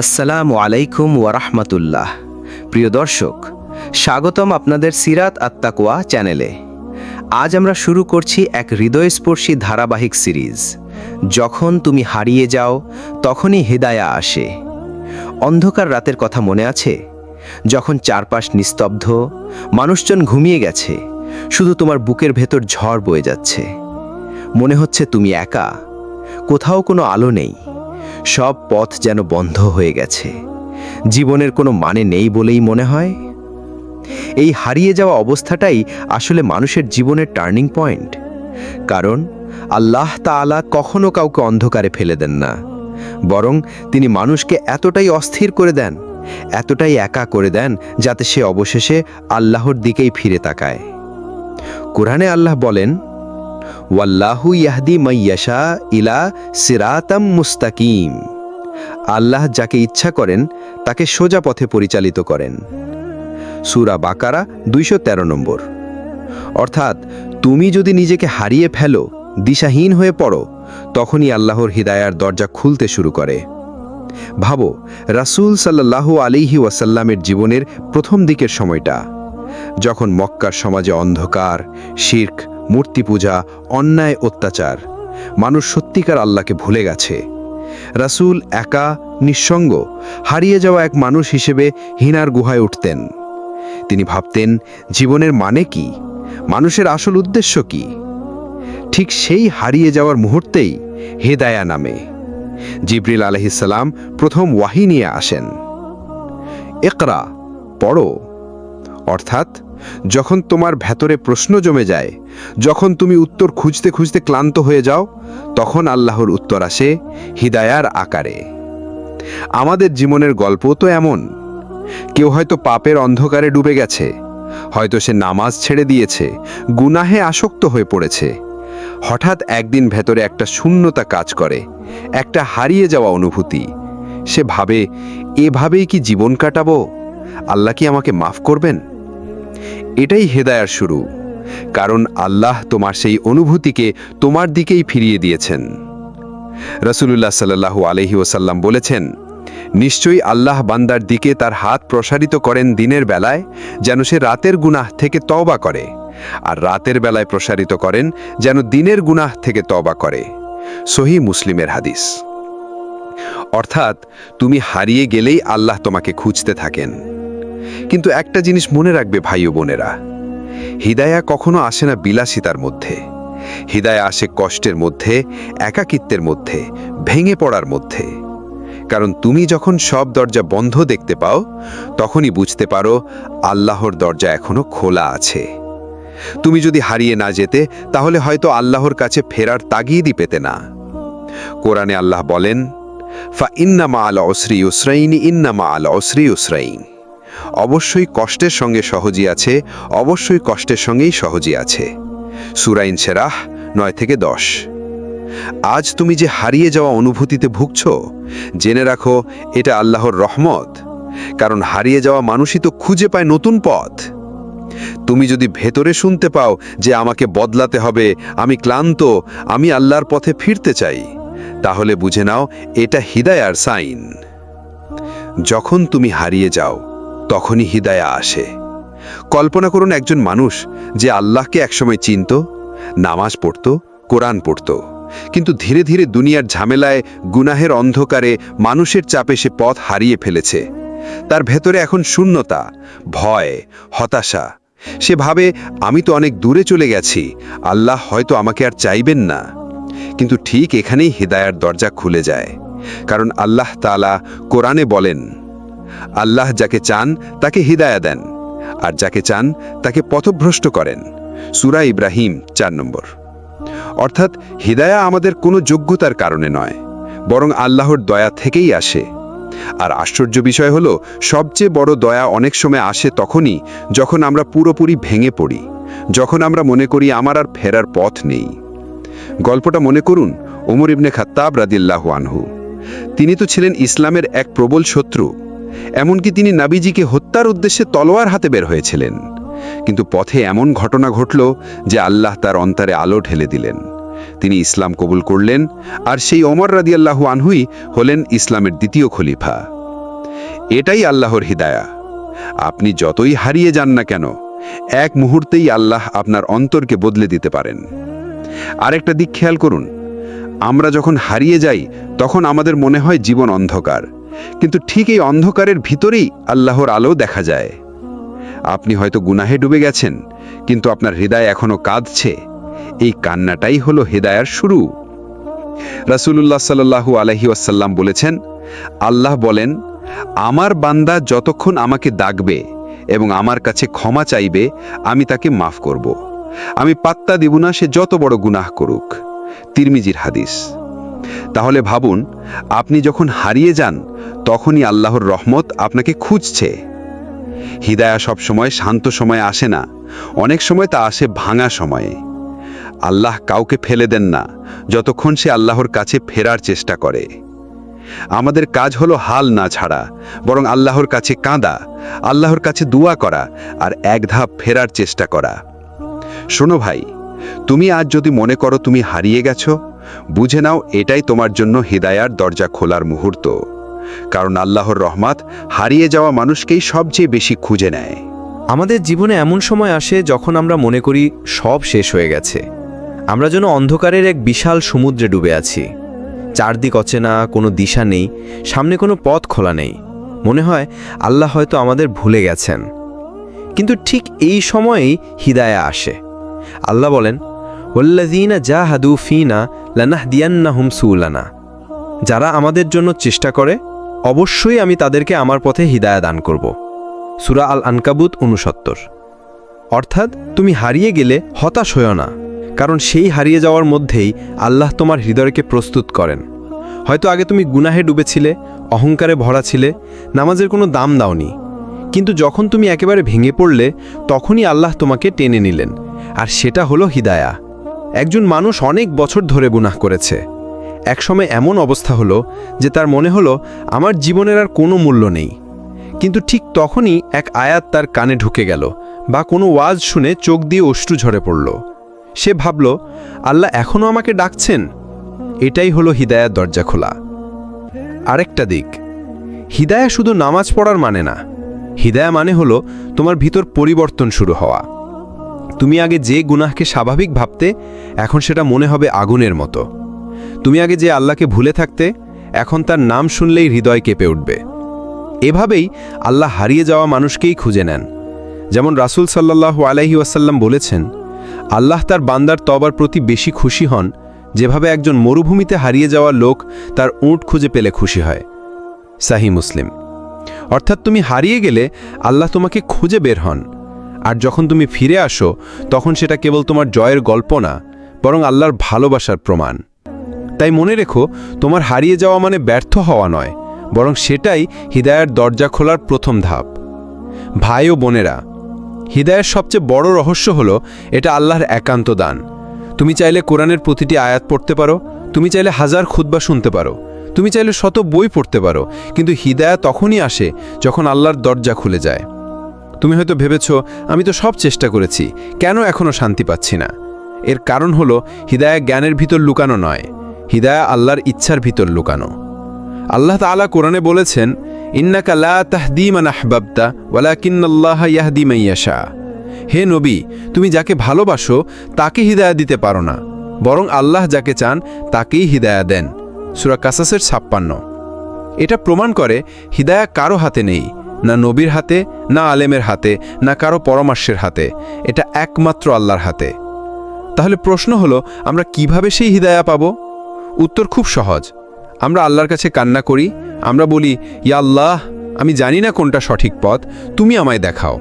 আসসালামু আলাইকুম ওয়ারাহমাতুল্লাহ প্রিয় দর্শক, স্বাগতম আপনাদের সিরাত আত্মাকুয়া চ্যানেলে। আজ আমরা শুরু করছি এক হৃদয়স্পর্শী ধারাবাহিক সিরিজ। যখন তুমি হারিয়ে যাও, তখনই হৃদায়া আসে। অন্ধকার রাতের কথা মনে আছে? যখন চারপাশ নিস্তব্ধ, মানুষজন ঘুমিয়ে গেছে, শুধু তোমার বুকের ভেতর ঝড় বয়ে যাচ্ছে। মনে হচ্ছে তুমি একা, কোথাও কোনো আলো নেই। সব পথ যেন বন্ধ হয়ে গেছে। জীবনের কোনো মানে নেই বলেই মনে হয়। এই হারিয়ে যাওয়া অবস্থাটাই আসলে মানুষের জীবনের টার্নিং পয়েন্ট। কারণ আল্লাহ তাআলা কখনো কাউকে অন্ধকারে ফেলে দেন না। বরং তিনি মানুষকে এতটাই অস্থির করে দেন, এতটাই একা করে দেন যাতে সে অবশেষে আল্লাহর দিকেই ফিরে তাকায়। কোরআনে আল্লাহ বলেন ওয়াল্লাহু ইয়াহদি মাইয়াশা ইলা সিরাতাম মুস্তাকিম। আল্লাহ যাকে ইচ্ছা করেন, তাকে সোজা পথে পরিচালিত করেন। সূরা বাকারা দুইশো তেরো নম্বর। অর্থাৎ, তুমি যদি নিজেকে হারিয়ে ফেলো, দিশাহীন হয়ে পড়ো, তখনই আল্লাহর হৃদায়ার দরজা খুলতে শুরু করে। ভাবো, রাসূল সাল্লাল্লাহু আলিহি ওয়াসাল্লামের জীবনের প্রথম দিকের সময়টা, যখন মক্কার সমাজে অন্ধকার, শির্ক মূর্তি পূজা, অন্যায়, অত্যাচার। মানুষ সত্যিকার আল্লাহকে ভুলে গেছে। রাসূল একা, নিঃসঙ্গ, হারিয়ে যাওয়া এক মানুষ হিসেবে হিনার গুহায় উঠতেন। তিনি ভাবতেন, জীবনের মানে কি? মানুষের আসল উদ্দেশ্য কি? ঠিক সেই হারিয়ে যাওয়ার মুহূর্তেই হেদায়া নামে। জিবরিল আলহিসাল্লাম প্রথম ওয়াহি নিয়ে আসেন। একরা পড়ো। অর্থাৎ, যখন তোমার ভেতরে প্রশ্ন জমে যায় যখন তুমি উত্তর খুঁজতে খুঁজতে ক্লান্ত হয়ে যাও, তখন আল্লাহর উত্তর আসে হিদায়ার আকারে। আমাদের জীবনের গল্প তো এমন। কেউ হয়তো পাপের অন্ধকারে ডুবে গেছে, হয়তো সে নামাজ ছেড়ে দিয়েছে, গুনাহে আসক্ত হয়ে পড়েছে। হঠাৎ একদিন ভেতরে একটা শূন্যতা কাজ করে, একটা হারিয়ে যাওয়া অনুভূতি। সে ভাবে, এভাবেই কি জীবন কাটাবো? আল্লাহ কি আমাকে মাফ করবেন? এটাই হেদায়ার শুরু। কারণ আল্লাহ তোমার সেই অনুভূতিকে তোমার দিকেই ফিরিয়ে দিয়েছেন। রসুল্লাহ সাল্লাহু আলহি ওসাল্লাম বলেছেন, নিশ্চয়ই আল্লাহ বান্দার দিকে তার হাত প্রসারিত করেন দিনের বেলায়, যেন সে রাতের গুনাহ থেকে তওবা করে, আর রাতের বেলায় প্রসারিত করেন যেন দিনের গুনাহ থেকে তওবা করে। সহি মুসলিমের হাদিস। অর্থাৎ, তুমি হারিয়ে গেলেই আল্লাহ তোমাকে খুঁজতে থাকেন। কিন্তু একটা জিনিস মনে রাখবে ভাই ও বোনেরা হিদায়া কখনো আসে না বিলাসিতার মধ্যে। হিদায়া আসে কষ্টের মধ্যে, একাকিত্বের মধ্যে, ভেঙে পড়ার মধ্যে। কারণ তুমি যখন সব দরজা বন্ধ দেখতে পাও, তখনই বুঝতে পারো আল্লাহর দরজা এখনও খোলা আছে। তুমি যদি হারিয়ে না যেতে, তাহলে হয়তো আল্লাহর কাছে ফেরার তাগিদই পেতে না। কোরআনে আল্লাহ বলেন, ফা ইন্নামা আল অসরি উসরাইন ইন্নামা আল অসরি উসরাইন অবশ্যই কষ্টের সঙ্গে সহজই আছে, অবশ্যই কষ্টের সঙ্গেই সহজই আছে। সুরাইন সেরাহ নয় থেকে দশ। আজ তুমি যে হারিয়ে যাওয়া অনুভূতিতে ভুগছ, জেনে রাখো, এটা আল্লাহর রহমত। কারণ হারিয়ে যাওয়া মানুষই তো খুঁজে পায় নতুন পথ। তুমি যদি ভেতরে শুনতে পাও যে আমাকে বদলাতে হবে, আমি ক্লান্ত, আমি আল্লাহর পথে ফিরতে চাই, তাহলে বুঝে নাও এটা হিদায়ার সাইন। যখন তুমি হারিয়ে যাও তখনই হিদায়া আসে। কল্পনা করুন একজন মানুষ যে আল্লাহকে একসময় চিনত, নামাজ পড়ত, কোরআন পড়ত, কিন্তু ধীরে ধীরে দুনিয়ার ঝামেলায়, গুনাহের অন্ধকারে মানুষের চাপে সে পথ হারিয়ে ফেলেছে। তার ভেতরে এখন শূন্যতা, ভয়, হতাশা। সে ভাবে, আমি তো অনেক দূরে চলে গেছি, আল্লাহ হয়তো আমাকে আর চাইবেন না। কিন্তু ঠিক এখানেই হৃদায়ার দরজা খুলে যায়, কারণ আল্লাহ তালা কোরআনে বলেন আল্লাহ যাকে চান, তাকে হিদায়া দেন। আর যাকে চান, তাকে পথভ্রষ্ট করেন। সুরা ইব্রাহিম চার নম্বর। অর্থাৎ হিদায়া আমাদের কোনো যোগ্যতার কারণে নয়, বরং আল্লাহর দয়া থেকেই আসে। আর আশ্চর্য বিষয় হলো, সবচেয়ে বড় দয়া অনেক সময় আসে তখনই যখন আমরা পুরোপুরি ভেঙে পড়ি, যখন আমরা মনে করি আমার আর ফেরার পথ নেই। গল্পটা মনে করুন, ওমর ইবনে খাত্তাব রাদিল্লাহু আনহু। তিনি তো ছিলেন ইসলামের এক প্রবল শত্রু এমনকি তিনি নাবিজিকে হত্যার উদ্দেশ্যে তলোয়ার হাতে বের হয়েছিলেন। কিন্তু পথে এমন ঘটনা ঘটল যে আল্লাহ তার অন্তরে আলো ঢেলে দিলেন। তিনি ইসলাম কবুল করলেন আর সেই ওমর রাদিয়াল্লাহু আনহুই হলেন ইসলামের দ্বিতীয় খলিফা। এটাই আল্লাহর হিদায়া। আপনি যতই হারিয়ে যান না কেন, এক মুহূর্তেই আল্লাহ আপনার অন্তরকে বদলে দিতে পারেন। আরেকটা দিক খেয়াল করুন আমরা যখন হারিয়ে যাই, তখন আমাদের মনে হয় জীবন অন্ধকার। কিন্তু ঠিক এই অন্ধকারের ভিতরেই আল্লাহর আলো দেখা যায়। আপনি হয়তো গুনাহে ডুবে গেছেন, কিন্তু আপনার হৃদয় এখনও কাঁদছে। এই কান্নাটাই হলো হৃদয়ার শুরু। রাসূলুল্লাহ সাল্লাল্লাহু আলাইহি ওয়াসাল্লাম বলেছেন, আল্লাহ বলেন, আমার বান্দা যতক্ষণ আমাকে ডাকবে এবং আমার কাছে ক্ষমা চাইবে, আমি তাকে মাফ করব। আমি পাত্তা দিব না, সে যত বড় গুনাহ করুক। তিরমিজির হাদিস। তাহলে ভাবুন, আপনি যখন হারিয়ে যান, তখনই আল্লাহর রহমত আপনাকে খুঁজছে। হিদায়া সব সময় শান্ত সময়ে আসে না, অনেক সময় তা আসে ভাঙা সময়ে। আল্লাহ কাউকে ফেলে দেন না, যতক্ষণ সে আল্লাহর কাছে ফেরার চেষ্টা করে। আমাদের কাজ হলো হাল না ছাড়া, বরং আল্লাহর কাছে কাঁদা, আল্লাহর কাছে দোয়া করা আর এক ধাপ ফেরার চেষ্টা করা। শোনো ভাই তুমি আজ যদি মনে করো তুমি হারিয়ে গেছো, বুঝে নাও এটাই তোমার জন্য হৃদায়ার দরজা খোলার মুহূর্ত। কারণ আল্লাহর রহমত হারিয়ে যাওয়া মানুষকেই সবচেয়ে বেশি খুঁজে নেয়। আমাদের জীবনে এমন সময় আসে যখন আমরা মনে করি সব শেষ হয়ে গেছে। আমরা যেন অন্ধকারের এক বিশাল সমুদ্রে ডুবে আছি। চারদিক অচেনা, কোনো দিশা নেই, সামনে কোনো পথ খোলা নেই। মনে হয় আল্লাহ হয়তো আমাদের ভুলে গেছেন। কিন্তু ঠিক এই সময়েই হিদায়া আসে। আল্লাহ বলেন ওল্লাদিনা যা হাদু ফিনা লানাহ দিয়ান্না হুম সুলানা। যারা আমাদের জন্য চেষ্টা করে, অবশ্যই আমি তাদেরকে আমার পথে হিদায়া দান করব। সুরা আল আনকাবুত উনসত্তর অর্থাৎ, তুমি হারিয়ে গেলে হতাশ হও না, কারণ সেই হারিয়ে যাওয়ার মধ্যেই আল্লাহ তোমার হৃদয়কে প্রস্তুত করেন। হয়তো আগে তুমি গুনাহে ডুবেছিলে, অহংকারে ভরা ছিলে, নামাজের কোনো দাম দাওনি, কিন্তু যখন তুমি একেবারে ভেঙে পড়লে, তখনই আল্লাহ তোমাকে টেনে নিলেন। আর সেটা হলো হিদায়া। একজন মানুষ অনেক বছর ধরে গুনাহ করেছে। একসময় এমন অবস্থা হলো যে তার মনে হলো, আমার জীবনের আর কোনো মূল্য নেই। কিন্তু ঠিক তখনই এক আয়াত তার কানে ঢুকে গেল বা কোনো ওয়াজ শুনে চোখ দিয়ে অশ্রু ঝরে পড়ল। সে ভাবল, আল্লাহ এখনও আমাকে ডাকছেন? এটাই হলো হিদায়ার দরজা খোলা। আরেকটা দিক, হিদায়া শুধু নামাজ পড়ার মানে না। হিদায়া মানে হলো তোমার ভিতর পরিবর্তন শুরু হওয়া। তুমি আগে যে গুনাহকে স্বাভাবিক ভাবতে, এখন সেটা মনে হবে আগুনের মতো। তুমি আগে যে আল্লাহকে ভুলে থাকতে, এখন তার নাম শুনলেই হৃদয় কেঁপে উঠবে। এভাবেই আল্লাহ হারিয়ে যাওয়া মানুষকেই খুঁজে নেন। যেমন রাসূল সাল্লাল্লাহু আলাইহি ওয়াসাল্লাম বলেছেন, আল্লাহ তার বান্দার তবার প্রতি বেশি খুশি হন, যেভাবে একজন মরুভূমিতে হারিয়ে যাওয়া লোক তার উঁট খুঁজে পেলে খুশি হয়। সাহি মুসলিম। অর্থাৎ তুমি হারিয়ে গেলে আল্লাহ তোমাকে খুঁজে বের হন। আর যখন তুমি ফিরে আসো, তখন সেটা কেবল তোমার জয়ের গল্প না, বরং আল্লাহর ভালোবাসার প্রমাণ। তাই মনে রেখো, তোমার হারিয়ে যাওয়া মানে ব্যর্থ হওয়া নয়, বরং সেটাই হৃদয়ের দরজা খোলার প্রথম ধাপ। ভাই ও বোনেরা, হৃদয়ের সবচেয়ে বড় রহস্য হলো, এটা আল্লাহর একান্ত দান। তুমি চাইলে কোরআনের প্রতিটি আয়াত পড়তে পারো, তুমি চাইলে হাজার খুতবা শুনতে পারো, তুমি চাইলে শত বই পড়তে পারো, কিন্তু হৃদয়া তখনই আসে যখন আল্লাহর দরজা খুলে যায়। তুমি হয়তো ভেবেছ, আমি তো সব চেষ্টা করেছি, কেন এখনও শান্তি পাচ্ছি না? এর কারণ হলো, হৃদয়া জ্ঞানের ভিতর লুকানো নয়, হৃদয়া আল্লাহর ইচ্ছার ভিতর লুকানো। আল্লাহ তাআলা কোরআনে বলেছেন, ইন্নাকা লা তাহদি মান আহবাবতা, ওয়ালাকিন্নাল্লাহ ইয়াহদি মাইয়াশা হে নবী, তুমি যাকে ভালোবাসো, তাকে হিদায়া দিতে পারো না, বরং আল্লাহ যাকে চান, তাকেই হিদায়া দেন। সুরা কাসাসের ছাপ্পান্ন। এটা প্রমাণ করে, হিদায়া কারও হাতে নেই না নবীর হাতে, না আলেমের হাতে, না কারও পরামর্শের হাতে। এটা একমাত্র আল্লাহর হাতে। তাহলে প্রশ্ন হলো, আমরা কীভাবে সেই হিদায়া পাব? উত্তর খুব সহজ। আমরা আল্লাহর কাছে কান্না করি, আমরা বলি, ইয়া আল্লাহ, আমি জানি না কোনটা সঠিক পথ, তুমি আমায় দেখাও।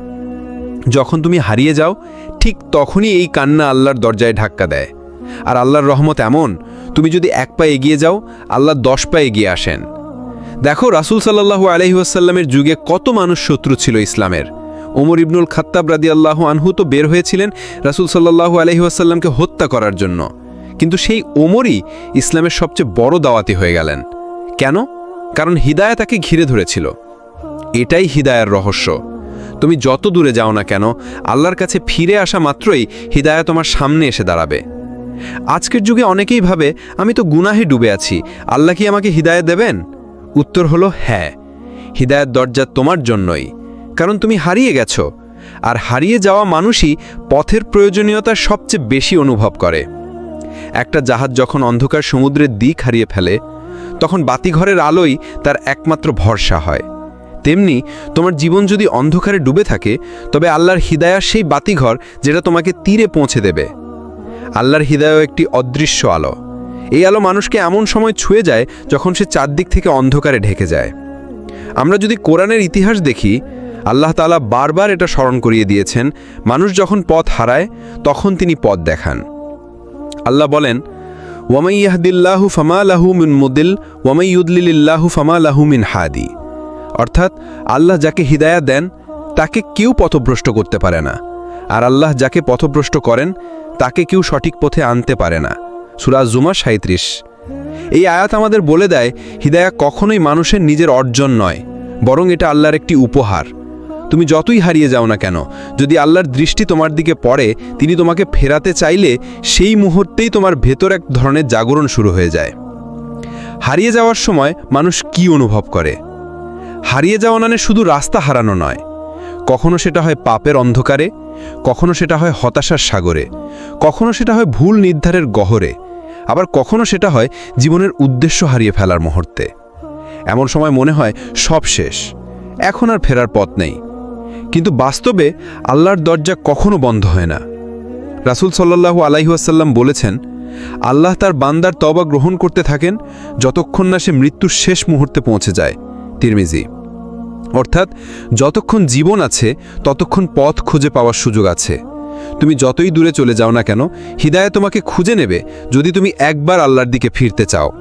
যখন তুমি হারিয়ে যাও, ঠিক তখনই এই কান্না আল্লাহর দরজায় ধাক্কা দেয়। আর আল্লাহর রহমত এমন, তুমি যদি এক পা এগিয়ে যাও, আল্লাহ দশ পা এগিয়ে আসেন। দেখো, রাসুল সাল্লাহু আলহিউসাল্লামের যুগে কত মানুষ শত্রু ছিল ইসলামের। ওমর ইবনুল খাত্তাব রাদি আল্লাহ আনহু তো বের হয়েছিলেন রাসুল সাল্লাহু আলহিউসাল্লামকে হত্যা করার জন্য। কিন্তু সেই ওমরই ইসলামের সবচেয়ে বড় দাওয়াতি হয়ে গেলেন। কেন? কারণ হিদায়া তাকে ঘিরে ধরেছিল। এটাই হিদায়ার রহস্য। তুমি যত দূরে যাও না কেন, আল্লাহর কাছে ফিরে আসা মাত্রই হিদায়া তোমার সামনে এসে দাঁড়াবে। আজকের যুগে অনেকেই ভাবে, আমি তো গুনাহে ডুবে আছি, আল্লাহ কি আমাকে হিদায়া দেবেন? উত্তর হলো হ্যাঁ। হৃদায়ত দরজা তোমার জন্যই, কারণ তুমি হারিয়ে গেছো, আর হারিয়ে যাওয়া মানুষই পথের প্রয়োজনীয়তা সবচেয়ে বেশি অনুভব করে। একটা জাহাজ যখন অন্ধকার সমুদ্রের দিক হারিয়ে ফেলে, তখন বাতিঘরের আলোই তার একমাত্র ভরসা হয়। তেমনি তোমার জীবন যদি অন্ধকারে ডুবে থাকে, তবে আল্লাহর হৃদয়া সেই বাতিঘর যেটা তোমাকে তীরে পৌঁছে দেবে। আল্লাহর হৃদয় একটি অদৃশ্য আলো। এই আলো মানুষকে এমন সময় ছুঁয়ে যায় যখন সে চারদিক থেকে অন্ধকারে ঢেকে যায়। আমরা যদি কোরআনের ইতিহাস দেখি, আল্লাহ তালা বারবার এটা স্মরণ করিয়ে দিয়েছেন, মানুষ যখন পথ হারায়, তখন তিনি পথ দেখান। আল্লাহ বলেন, ওয়ামাই ইয়াহদিল্লাহু ফামা লাহু মিন মুদিল, ওয়ামাই ইউদলিল্লাহু ফামা লাহু মিন হাদি। অর্থাৎ আল্লাহ যাকে হিদায়া দেন, তাকে কেউ পথভ্রষ্ট করতে পারে না। আর আল্লাহ যাকে পথভ্রষ্ট করেন, তাকে কেউ সঠিক পথে আনতে পারে না। সুরা জুমা সাঁত্রিশ এই আয়াত আমাদের বলে দেয়, হিদায়া কখনোই মানুষের নিজের অর্জন নয়, বরং এটা আল্লাহর একটি উপহার। তুমি যতই হারিয়ে যাও না কেন, যদি আল্লাহর দৃষ্টি তোমার দিকে পড়ে, তিনি তোমাকে ফেরাতে চাইলে সেই মুহূর্তেই তোমার ভেতর এক ধরনের জাগরণ শুরু হয়ে যায়। হারিয়ে যাওয়ার সময় মানুষ কি অনুভব করে? হারিয়ে যাওয়া মানে শুধু রাস্তা হারানো নয়। কখনো সেটা হয় পাপের অন্ধকারে, কখনো সেটা হয় হতাশার সাগরে, কখনো সেটা হয় ভুল নির্ধারের গহরে আবার কখনো সেটা হয় জীবনের উদ্দেশ্য হারিয়ে ফেলার মুহূর্তে। এমন সময় মনে হয় সব শেষ, এখন আর ফেরার পথ নেই। কিন্তু বাস্তবে আল্লাহর দরজা কখনো বন্ধ হয় না। রাসূল সাল্লাল্লাহু আলাইহাসাল্লাম বলেছেন, আল্লাহ তার বান্দার তবা গ্রহণ করতে থাকেন যতক্ষণ না সে মৃত্যুর শেষ মুহূর্তে পৌঁছে যায়, তিরমিজি। অর্থাৎ যতক্ষণ জীবন আছে, ততক্ষণ পথ খুঁজে পাওয়ার সুযোগ আছে। তুমি যতই দূরে চলে যাও না কেন, হৃদায় তোমাকে খুঁজে নেবে যদি তুমি একবার আল্লাহর দিকে ফিরতে চাও।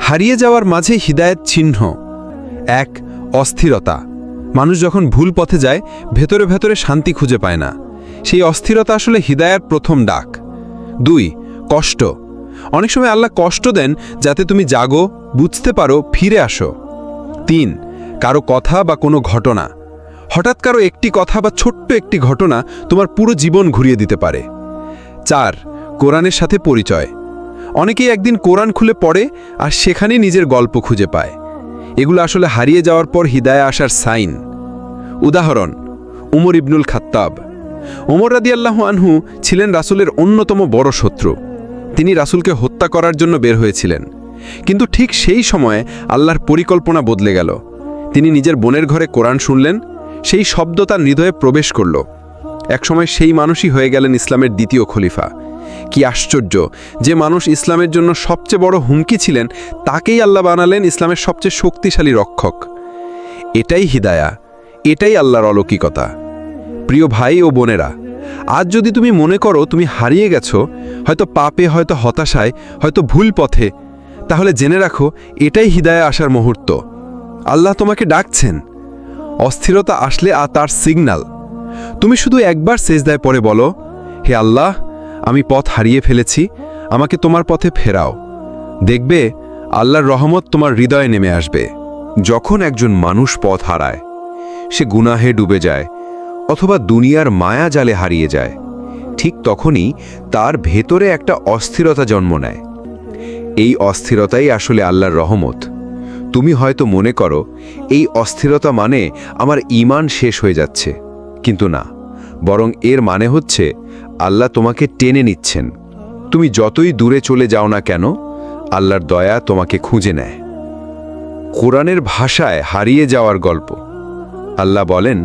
হারিয়ে যাওয়ার মাঝে হৃদায়ত চিহ্ন। এক, অস্থিরতা। মানুষ যখন ভুল পথে যায়, ভেতরে ভেতরে শান্তি খুঁজে পায় না। সেই অস্থিরতা আসলে হৃদায়ার প্রথম ডাক। দুই, কষ্ট। অনেক সময় আল্লাহ কষ্ট দেন যাতে তুমি জাগো, বুঝতে পারো, ফিরে আসো। তিন, কারও কথা বা কোনো ঘটনা। হঠাৎ কারও একটি কথা বা ছোট্ট একটি ঘটনা তোমার পুরো জীবন ঘুরিয়ে দিতে পারে। চার, কোরআনের সাথে পরিচয়। অনেকেই একদিন কোরআন খুলে পড়ে আর সেখানেই নিজের গল্প খুঁজে পায়। এগুলো আসলে হারিয়ে যাওয়ার পর হৃদায় আসার সাইন। উদাহরণ, উমর ইবনুল খাত্তাব। ওমর রাদিয়াল্লাহ আনহু ছিলেন রাসূলের অন্যতম বড় শত্রু। তিনি রাসুলকে হত্যা করার জন্য বের হয়েছিলেন। কিন্তু ঠিক সেই সময়ে আল্লাহর পরিকল্পনা বদলে গেল। তিনি নিজের বোনের ঘরে কোরআন শুনলেন সেই শব্দ তার হৃদয়ে প্রবেশ করল। একসময় সেই মানুষই হয়ে গেলেন ইসলামের দ্বিতীয় খলিফা। কি আশ্চর্য যে মানুষ ইসলামের জন্য সবচেয়ে বড় হুমকি ছিলেন, তাকেই আল্লাহ বানালেন ইসলামের সবচেয়ে শক্তিশালী রক্ষক। এটাই হিদায়া, এটাই আল্লাহর অলৌকিকতা। প্রিয় ভাই ও বোনেরা, আজ যদি তুমি মনে করো তুমি হারিয়ে গেছো, হয়তো পাপে, হয়তো হতাশায়, হয়তো ভুল পথে, তাহলে জেনে রাখো এটাই হৃদয়ে আসার মুহূর্ত। আল্লাহ তোমাকে ডাকছেন। অস্থিরতা আসলে আর তার সিগন্যাল তুমি শুধু একবার সেজদায় পরে বলো, হে আল্লাহ, আমি পথ হারিয়ে ফেলেছি, আমাকে তোমার পথে ফেরাও। দেখবে, আল্লাহর রহমত তোমার হৃদয়ে নেমে আসবে। যখন একজন মানুষ পথ হারায়, সে গুনাহে ডুবে যায়, অথবা দুনিয়ার মায়া জালে হারিয়ে যায়, ঠিক তখনই তার ভেতরে একটা অস্থিরতা জন্ম নেয়। এই অস্থিরতাই আসলে আল্লাহর রহমত। তুমি হয়তো মনে করো, এই অস্থিরতা মানে আমার ঈমান শেষ হয়ে যাচ্ছে। কিন্তু না, বরং এর মানে হচ্ছে আল্লাহ তোমাকে টেনে নিচ্ছেন। তুমি যতই দূরে চলে যাও না কেন, আল্লাহর দয়া তোমাকে খুঁজে নেয়। কোরআনের ভাষায় হারিয়ে যাওয়ার গল্প। আল্লাহ বলেন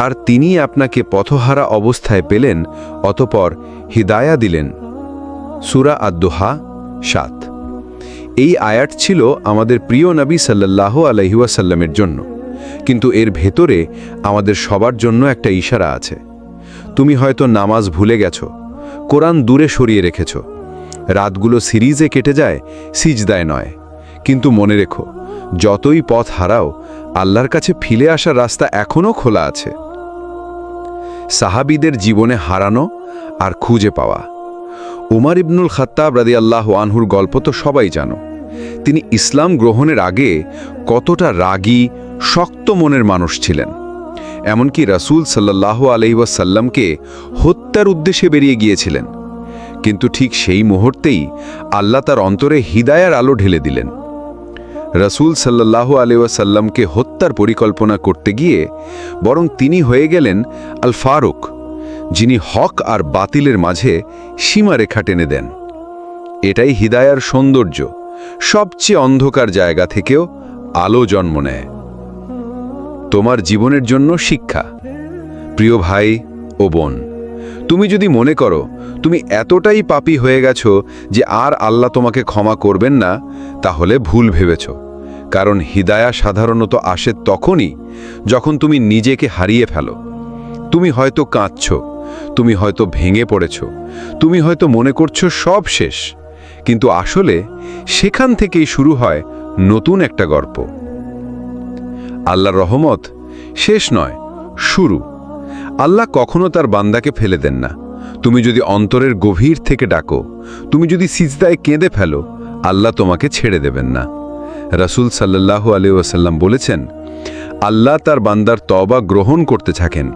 আর তিনি আপনাকে পথহারা অবস্থায় পেলেন, অতপর হিদায়া দিলেন। সুরা আদ্দোহা সাত। এই আয়াত ছিল আমাদের প্রিয় নবী সাল্লাহ আলহিউসাল্লামের জন্য। কিন্তু এর ভেতরে আমাদের সবার জন্য একটা ইশারা আছে। তুমি হয়তো নামাজ ভুলে গেছ, কোরআন দূরে সরিয়ে রেখেছ। রাতগুলো সিরিজে কেটে যায়, সিজদায় নয়। কিন্তু মনে রেখো, যতই পথ হারাও, আল্লাহর কাছে ফিরে আসার রাস্তা এখনও খোলা আছে। সাহাবিদের জীবনে হারানো আর খুঁজে পাওয়া। উমার ইবনুল খাত্তাব রাদি আল্লাহ আনহুর গল্প তো সবাই জানো। তিনি ইসলাম গ্রহণের আগে কতটা রাগী, শক্ত মনের মানুষ ছিলেন। এমনকি রাসূল সাল্লাহ আলহিবাসাল্লামকে হত্যার উদ্দেশ্যে বেরিয়ে গিয়েছিলেন। কিন্তু ঠিক সেই মুহূর্তেই আল্লাহ তার অন্তরে হিদায়ার আলো ঢেলে দিলেন। রসুল সাল্লাহ আলিয়াসাল্লামকে হত্যার পরিকল্পনা করতে গিয়ে বরং তিনি হয়ে গেলেন আল ফারুক যিনি হক আর বাতিলের মাঝে সীমারেখা টেনে দেন। এটাই হিদায়ার সৌন্দর্য। সবচেয়ে অন্ধকার জায়গা থেকেও আলো জন্ম নেয়। তোমার জীবনের জন্য শিক্ষা। প্রিয় ভাই ও বোন, তুমি যদি মনে করো তুমি এতটাই পাপী হয়ে গেছো যে আর আল্লাহ তোমাকে ক্ষমা করবেন না, তাহলে ভুল ভেবেছ। কারণ হিদায়া সাধারণত আসে তখনই যখন তুমি নিজেকে হারিয়ে ফেলো। তুমি হয়তো কাঁদছ তুমি হয়তো ভেঙে পড়েছ। তুমি হয়তো মনে করছ সব শেষ। কিন্তু আসলে সেখান থেকেই শুরু হয় নতুন একটা গল্প। আল্লাহর রহমত শেষ নয়, শুরু। আল্লাহ কখনো তার বান্দাকে ফেলে দেন না। তুমি যদি অন্তরের গভীর থেকে ডাকো, তুমি যদি সিজদায় কেঁদে ফেলো, আল্লাহ তোমাকে ছেড়ে দেবেন না। রাসূল সাল্লাল্লাহু আলি ওয়াসাল্লাম বলেছেন আল্লাহ তার বান্দার তবা গ্রহণ করতে থাকেন,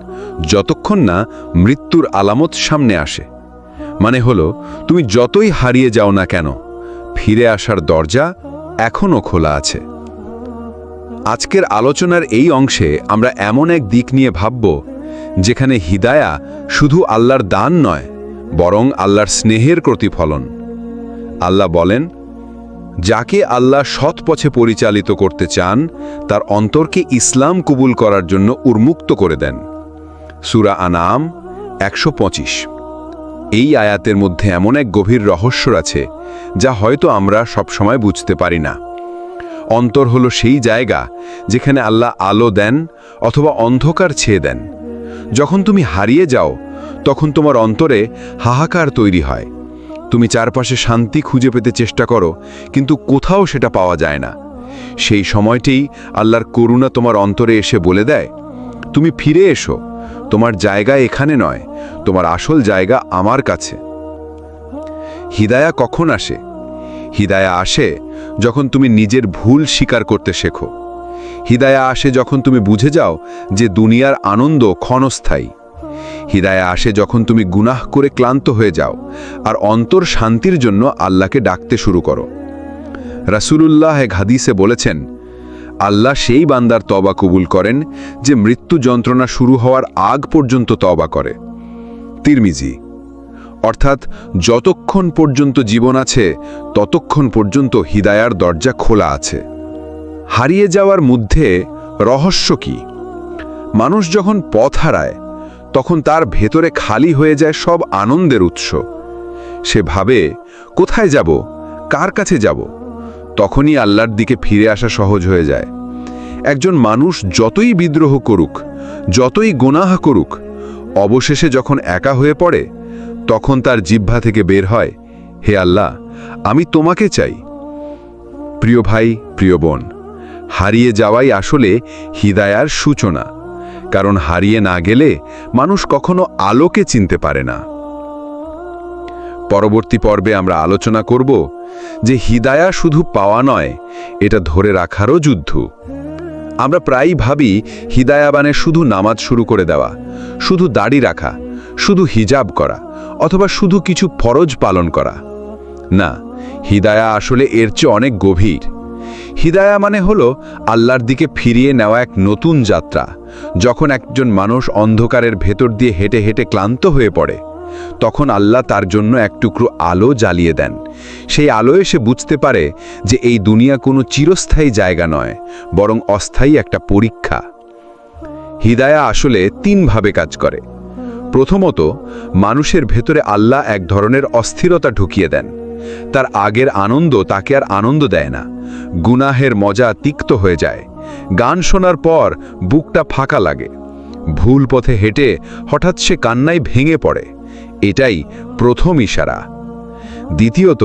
যতক্ষণ না মৃত্যুর আলামত সামনে আসে। মানে হলো, তুমি যতই হারিয়ে যাও না কেন, ফিরে আসার দরজা এখনও খোলা আছে। আজকের আলোচনার এই অংশে আমরা এমন এক দিক নিয়ে ভাবব, যেখানে হিদায়া শুধু আল্লাহর দান নয়, বরং আল্লাহর স্নেহের প্রতিফলন। আল্লাহ বলেন যাকে আল্লাহ সৎ পথে পরিচালিত করতে চান, তার অন্তরকে ইসলাম কবুল করার জন্য উন্মুক্ত করে দেন। সুরা আনাম একশো পঁচিশ। এই আয়াতের মধ্যে এমন এক গভীর রহস্য আছে, যা হয়তো আমরা সবসময় বুঝতে পারি না। অন্তর হলো সেই জায়গা, যেখানে আল্লাহ আলো দেন অথবা অন্ধকার ছেয়ে দেন। যখন তুমি হারিয়ে যাও, তখন তোমার অন্তরে হাহাকার তৈরি হয়। তুমি চারপাশে শান্তি খুঁজে পেতে চেষ্টা করো, কিন্তু কোথাও সেটা পাওয়া যায় না। সেই সময়টেই আল্লাহর করুণা তোমার অন্তরে এসে বলে দেয়, তুমি ফিরে এসো, তোমার জায়গা এখানে নয়, তোমার আসল জায়গা আমার কাছে। হিদায়া কখন আসে? হিদায়া আসে যখন তুমি নিজের ভুল স্বীকার করতে শেখো। হিদায়া আসে যখন তুমি বুঝে যাও যে দুনিয়ার আনন্দ ক্ষণস্থায়ী। হিদায়া আসে যখন তুমি গুনাহ করে ক্লান্ত হয়ে যাও, আর অন্তর শান্তির জন্য আল্লাহকে ডাকতে শুরু করো। রাসূলুল্লাহ এক হাদিসে বলেছেন, আল্লাহ সেই বান্দার তবা কবুল করেন যে মৃত্যু যন্ত্রণা শুরু হওয়ার আগ পর্যন্ত তবা করে। তিরমিজি, অর্থাৎ যতক্ষণ পর্যন্ত জীবন আছে, ততক্ষণ পর্যন্ত হিদায়ার দরজা খোলা আছে। হারিয়ে যাওয়ার মধ্যে রহস্য কি? মানুষ যখন পথ হারায় তখন তার ভেতরে খালি হয়ে যায় সব আনন্দের উৎস। সে ভাবে, কোথায় যাব? কার কাছে যাব? তখনই আল্লাহর দিকে ফিরে আসা সহজ হয়ে যায়। একজন মানুষ যতই বিদ্রোহ করুক, যতই গোনাহা করুক, অবশেষে যখন একা হয়ে পড়ে, তখন তার জিহ্বা থেকে বের হয়, হে আল্লাহ, আমি তোমাকে চাই। প্রিয় ভাই, প্রিয় বোন, হারিয়ে যাওয়াই আসলে হিদায়ার সূচনা। কারণ হারিয়ে না গেলে মানুষ কখনো আলোকে চিনতে পারে না। পরবর্তী পর্বে আমরা আলোচনা করব যে হিদায়া শুধু পাওয়া নয়, এটা ধরে রাখারও যুদ্ধ। আমরা প্রায়ই ভাবি হিদায়া মানে শুধু নামাজ শুরু করে দেওয়া, শুধু দাড়ি রাখা, শুধু হিজাব করা, অথবা শুধু কিছু ফরজ পালন করা। না, হিদায়া আসলে এর চেয়ে অনেক গভীর। হিদায়া মানে হলো আল্লাহর দিকে ফিরিয়ে নেওয়া এক নতুন যাত্রা। যখন একজন মানুষ অন্ধকারের ভেতর দিয়ে হেঁটে হেঁটে ক্লান্ত হয়ে পড়ে, তখন আল্লাহ তার জন্য এক টুকরো আলো জ্বালিয়ে দেন। সেই আলো এসে বুঝতে পারে যে এই দুনিয়া কোনো চিরস্থায়ী জায়গা নয়, বরং অস্থায়ী একটা পরীক্ষা। হিদায়া আসলে তিনভাবে কাজ করে। প্রথমত, মানুষের ভেতরে আল্লাহ এক ধরনের অস্থিরতা ঢুকিয়ে দেন। তার আগের আনন্দ তাকে আর আনন্দ দেয় না। গুনাহের মজা তিক্ত হয়ে যায়। গান শোনার পর বুকটা ফাঁকা লাগে। ভুল পথে হেঁটে হঠাৎ সে কান্নায় ভেঙে পড়ে। এটাই প্রথম ইশারা। দ্বিতীয়ত,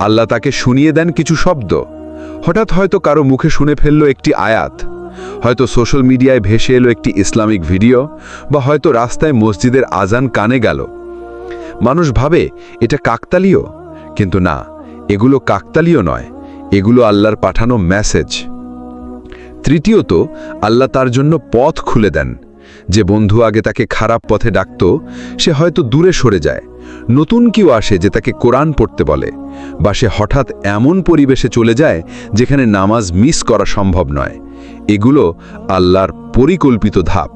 আল্লাহ তাকে শুনিয়ে দেন কিছু শব্দ। হঠাৎ হয়তো কারও মুখে শুনে ফেলল একটি আয়াত। হয়তো সোশ্যাল মিডিয়ায় ভেসে এলো একটি ইসলামিক ভিডিও বা হয়তো রাস্তায় মসজিদের আজান কানে গেল। মানুষ ভাবে, এটা কাকতালীয়? কিন্তু না, এগুলো কাকতালীয় নয়, এগুলো আল্লাহর পাঠানো মেসেজ তৃতীয়ত, আল্লাহ তার জন্য পথ খুলে দেন। যে বন্ধু আগে তাকে খারাপ পথে ডাকত, সে হয়তো দূরে সরে যায়। নতুন কেউ আসে যে তাকে কোরআন পড়তে বলে, বা সে হঠাৎ এমন পরিবেশে চলে যায় যেখানে নামাজ মিস করা সম্ভব নয়। এগুলো আল্লাহর পরিকল্পিত ধাপ।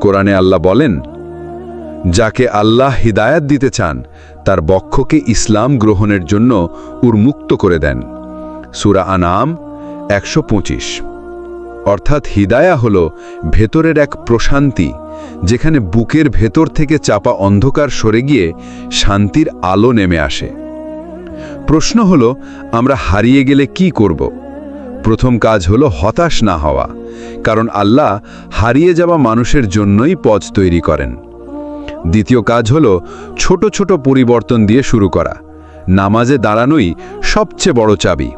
কোরআনে আল্লাহ বলেন যাকে আল্লাহ হিদায়াত দিতে চান, তার বক্ষকে ইসলাম গ্রহণের জন্য উন্মুক্ত করে দেন। সুরা আনাম একশো পঁচিশ। অর্থাৎ হিদায়া হল ভেতরের এক প্রশান্তি, যেখানে বুকের ভেতর থেকে চাপা অন্ধকার সরে গিয়ে শান্তির আলো নেমে আসে। প্রশ্ন হল, আমরা হারিয়ে গেলে কি করব? প্রথম কাজ হলো হতাশ না হওয়া, কারণ আল্লাহ হারিয়ে যাওয়া মানুষের জন্যই পথ তৈরি করেন। দ্বিতীয় কাজ হলো ছোট ছোট পরিবর্তন দিয়ে শুরু করা। নামাজে দাঁড়ানোই সবচেয়ে বড় চাবি।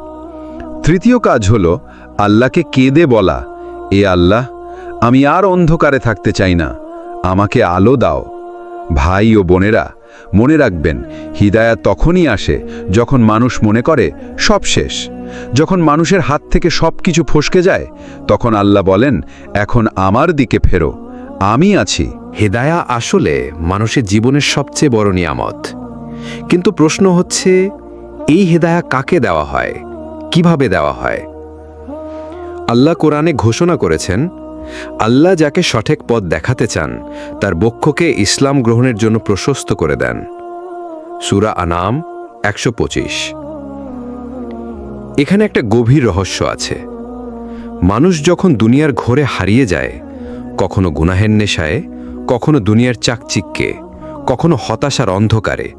তৃতীয় কাজ হলো আল্লাহকে কেঁদে বলা, এ আল্লাহ, আমি আর অন্ধকারে থাকতে চাই না, আমাকে আলো দাও। ভাই ও বোনেরা, মনে রাখবেন হিদায়া তখনই আসে যখন মানুষ মনে করে সব শেষ। যখন মানুষের হাত থেকে সব কিছু ফসকে যায়, তখন আল্লাহ বলেন, এখন আমার দিকে ফেরো, আমি আছি। হেদায়া আসলে মানুষের জীবনের সবচেয়ে বড় নিয়ামত। কিন্তু প্রশ্ন হচ্ছে, এই হেদায়া কাকে দেওয়া হয়? কীভাবে দেওয়া হয়? আল্লাহ কোরআনে ঘোষণা করেছেন, আল্লাহ যাকে সঠিক পথ দেখাতে চান, তার বক্ষকে ইসলাম গ্রহণের জন্য প্রশস্ত করে দেন। সুরা আনাম একশো পঁচিশ। এখানে একটা গভীর রহস্য আছে। মানুষ যখন দুনিয়ার ঘোরে হারিয়ে যায়, কখনো গুনাহের নেশায় কখনো দুনিয়ার চাকচিক্যে, কখনো হতাশার অন্ধকারে,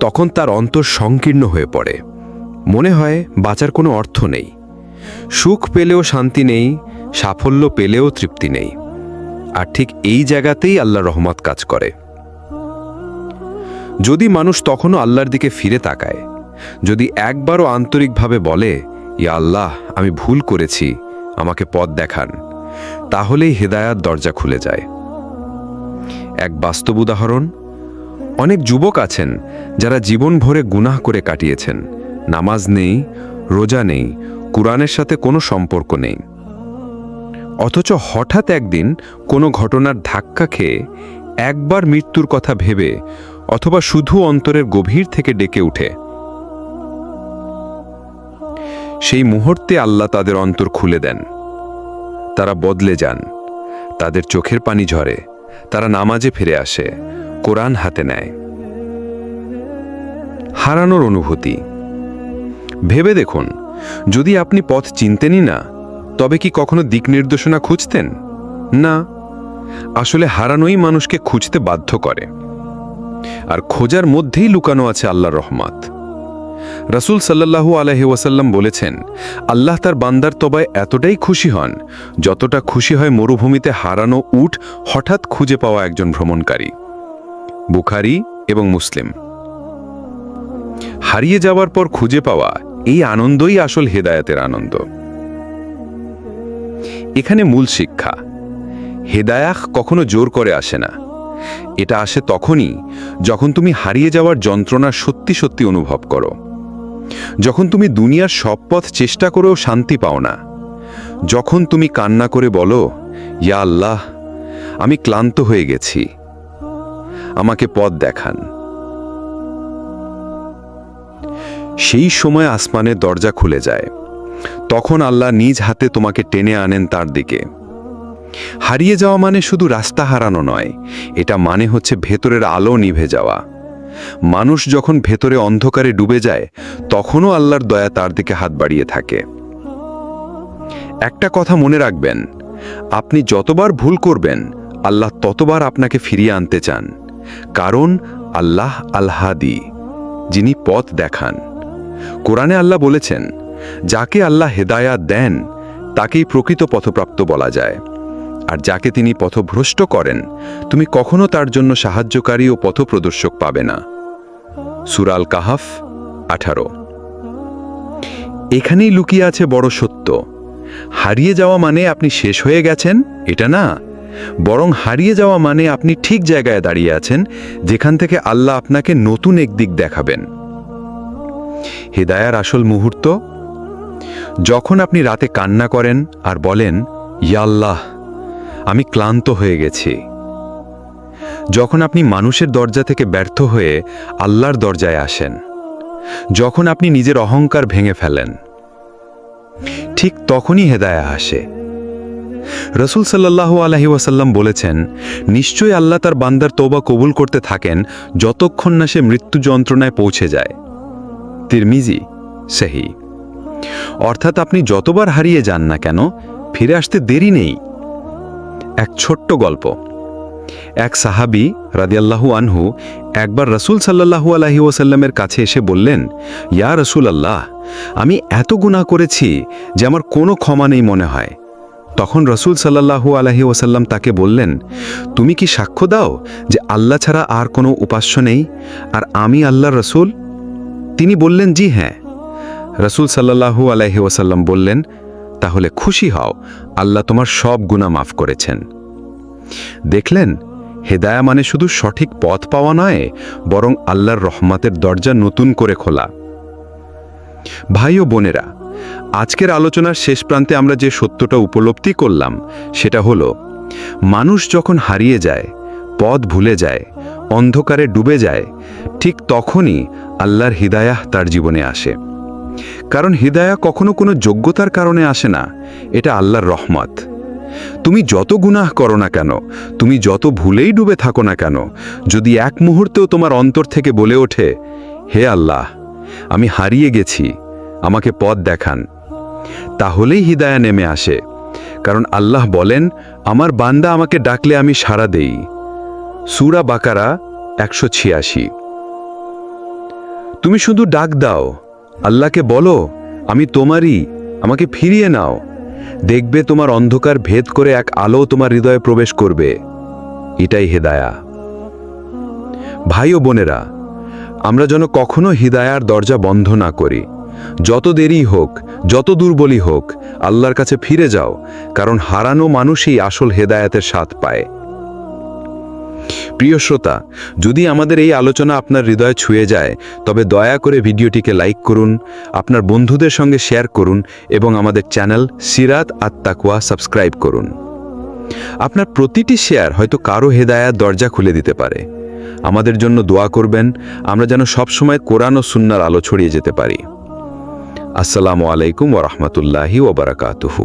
তখন তার অন্তর সংকীর্ণ হয়ে পড়ে। মনে হয় বাঁচার কোনো অর্থ নেই। সুখ পেলেও শান্তি নেই, সাফল্য পেলেও তৃপ্তি নেই। আর ঠিক এই জায়গাতেই আল্লাহ রহমত কাজ করে। যদি মানুষ তখনও আল্লাহর দিকে ফিরে তাকায়, যদি একবারও আন্তরিকভাবে বলে, ইয়া আল্লাহ, আমি ভুল করেছি, আমাকে পথ দেখান তাহলেই হেদায়াত দরজা খুলে যায়। এক বাস্তব উদাহরণ? অনেক যুবক আছেন যারা জীবন ভরে গুনাহ করে কাটিয়েছেন। নামাজ নেই, রোজা নেই, কোরআনের সাথে কোনো সম্পর্ক নেই। অথচ হঠাৎ একদিন কোনো ঘটনার ধাক্কা খেয়ে একবার মৃত্যুর কথা ভেবে অথবা শুধু অন্তরের গভীর থেকে ডেকে উঠে। সেই মুহূর্তে আল্লাহ তাদের অন্তর খুলে দেন। তারা বদলে যান। তাদের চোখের পানি ঝরে। তারা নামাজে ফিরে আসে, কোরআন হাতে নেয়। হারানোর অনুভূতি। ভেবে দেখুন, যদি আপনি পথ চিনতেনই না, তবে কি কখনো দিক নির্দেশনা খুঁজতেন? না। আসলে হারানোই মানুষকে খুঁজতে বাধ্য করে। আর খোঁজার মধ্যেই লুকানো আছে আল্লাহর রহমত। রাসূল সাল্লাল্লাহু আলহি ওয়াসাল্লাম বলেছেন, আল্লাহ তার বান্দার তবায় এতটাই খুশি হন, যতটা খুশি হয় মরুভূমিতে হারানো উট হঠাৎ খুঁজে পাওয়া একজন ভ্রমণকারী। বুখারি এবং মুসলিম। হারিয়ে যাওয়ার পর খুঁজে পাওয়া এই আনন্দই আসল হেদায়াতের আনন্দ। এখানে মূল শিক্ষা, হেদায়াহ কখনো জোর করে আসে না। এটা আসে তখনই যখন তুমি হারিয়ে যাওয়ার যন্ত্রণা সত্যি সত্যি অনুভব করো। যখন তুমি দুনিয়ার সব পথ চেষ্টা করেও শান্তি পাও না, যখন তুমি কান্না করে বলো, ইয়া আল্লাহ, আমি ক্লান্ত হয়ে গেছি, আমাকে পথ দেখান। সেই সময় আসমানের দরজা খুলে যায়। তখন আল্লাহ নিজ হাতে তোমাকে টেনে আনেন তার দিকে। হারিয়ে যাওয়া মানে শুধু রাস্তা হারানো নয়, এটা মানে হচ্ছে ভেতরের আলো নিভে যাওয়া। মানুষ যখন ভেতরে অন্ধকারে ডুবে যায়, তখনও আল্লাহর দয়া তার দিকে হাত বাড়িয়ে থাকে। একটা কথা মনে রাখবেন, আপনি যতবার ভুল করবেন, আল্লাহ ততবার আপনাকে ফিরিয়ে আনতে চান। কারণ আল্লাহ আল্হাদি, যিনি পথ দেখান। কোরআনে আল্লাহ বলেছেন, যাকে আল্লাহ হেদায়াত দেন, তাকেই প্রকৃত পথপ্রাপ্ত বলা যায়। আর যাকে তিনি পথভ্রষ্ট করেন, তুমি কখনো তার জন্য সাহায্যকারী ও পথপ্রদর্শক পাবে না। সুরাল কাহাফ আঠারো। এখানেই লুকিয়ে আছে বড় সত্য। হারিয়ে যাওয়া মানে আপনি শেষ হয়ে গেছেন, এটা না। বরং হারিয়ে যাওয়া মানে আপনি ঠিক জায়গায় দাঁড়িয়ে আছেন, যেখান থেকে আল্লাহ আপনাকে নতুন এক দিক দেখাবেন। হেদায়ার আসল মুহূর্ত? যখন আপনি রাতে কান্না করেন আর বলেন ইয়াল্লাহ আমি ক্লান্ত হয়ে গেছি। যখন আপনি মানুষের দরজা থেকে ব্যর্থ হয়ে আল্লাহর দরজায় আসেন, যখন আপনি নিজের অহংকার ভেঙে ফেলেন, ঠিক তখনই হেদায়া আসে। রসুল সাল্লাল্লাহু আলহি ওয়াসাল্লাম বলেছেন, নিশ্চয়ই আল্লাহ তার বান্দার তোবা কবুল করতে থাকেন যতক্ষণ না সে মৃত্যু যন্ত্রণায় পৌঁছে যায়। তিরমিজি, সেহি। অর্থাৎ আপনি যতবার হারিয়ে যান না কেন, ফিরে আসতে দেরি নেই। এক ছোট্ট গল্প। এক সাহাবি রাদিয়াল্লাহু আনহু একবার রসুল সাল্লাহু আলহি ওসাল্লামের কাছে এসে বললেন, ইয়া রসুল আল্লাহ আমি এত গুনাহ করেছি যে আমার কোনো ক্ষমা নেই মনে হয়। তখন রসুল সাল্লাহু আলহি ওসাল্লাম তাকে বললেন, তুমি কি সাক্ষ্য দাও যে আল্লাহ ছাড়া আর কোনো উপাস্য নেই? আর আমি আল্লাহর রসুল? তিনি বললেন, জি হ্যাঁ। রসুল সাল্লাহু আলহি ওসাল্লাম বললেন তাহলে খুশি হও, আল্লাহ তোমার সব গুণা মাফ করেছেন। দেখলেন, হেদায়া মানে শুধু সঠিক পথ পাওয়া নয়, বরং আল্লাহর রহমাতের দরজা নতুন করে খোলা। ভাই ও বোনেরা, আজকের আলোচনার শেষ প্রান্তে আমরা যে সত্যটা উপলব্ধি করলাম, সেটা হলো, মানুষ যখন হারিয়ে যায়, পথ ভুলে যায়, অন্ধকারে ডুবে যায়, ঠিক তখনই আল্লাহর হিদায়াহ তার জীবনে আসে। কারণ হিদায়া কখনো কোনো যোগ্যতার কারণে আসে না, এটা আল্লাহর রহমত। তুমি যত গুনাহ করো না কেন, তুমি যত ভুলেই ডুবে থাকো না কেন, যদি এক মুহূর্তেও তোমার অন্তর থেকে বলে ওঠে, হে আল্লাহ, আমি হারিয়ে গেছি, আমাকে পথ দেখান, তাহলেই হিদায়া নেমে আসে। কারণ আল্লাহ বলেন, আমার বান্দা আমাকে ডাকলে আমি সাড়া দেই। সুরা বাকারা একশো ছিয়াশি। তুমি শুধু ডাক দাও আল্লাহকে বলো, আমি তোমারই, আমাকে ফিরিয়ে নাও। দেখবে তোমার অন্ধকার ভেদ করে এক আলো তোমার হৃদয়ে প্রবেশ করবে। এটাই হেদায়া। ভাই ও বোনেরা, আমরা যেন কখনো হিদায়ার দরজা বন্ধ না করি। যত দেরি হোক, যত দুর্বলই হোক, আল্লাহর কাছে ফিরে যাও, কারণ হারানো মানুষই আসল হেদায়াতের স্বাদ পায়। প্রিয় শ্রোতা, যদি আমাদের এই আলোচনা আপনার হৃদয়ে ছুঁয়ে যায়, তবে দয়া করে ভিডিওটিকে লাইক করুন, আপনার বন্ধুদের সঙ্গে শেয়ার করুন এবং আমাদের চ্যানেল সিরাত আত্মাকুয়া সাবস্ক্রাইব করুন। আপনার প্রতিটি শেয়ার হয়তো কারও হেদায়াত দরজা খুলে দিতে পারে। আমাদের জন্য দোয়া করবেন, আমরা যেন সবসময় কোরআন ও সুন্নার আলো ছড়িয়ে যেতে পারি। আসসালামু আলাইকুম ওরহমতুল্লাহি ওবরাকাতুহু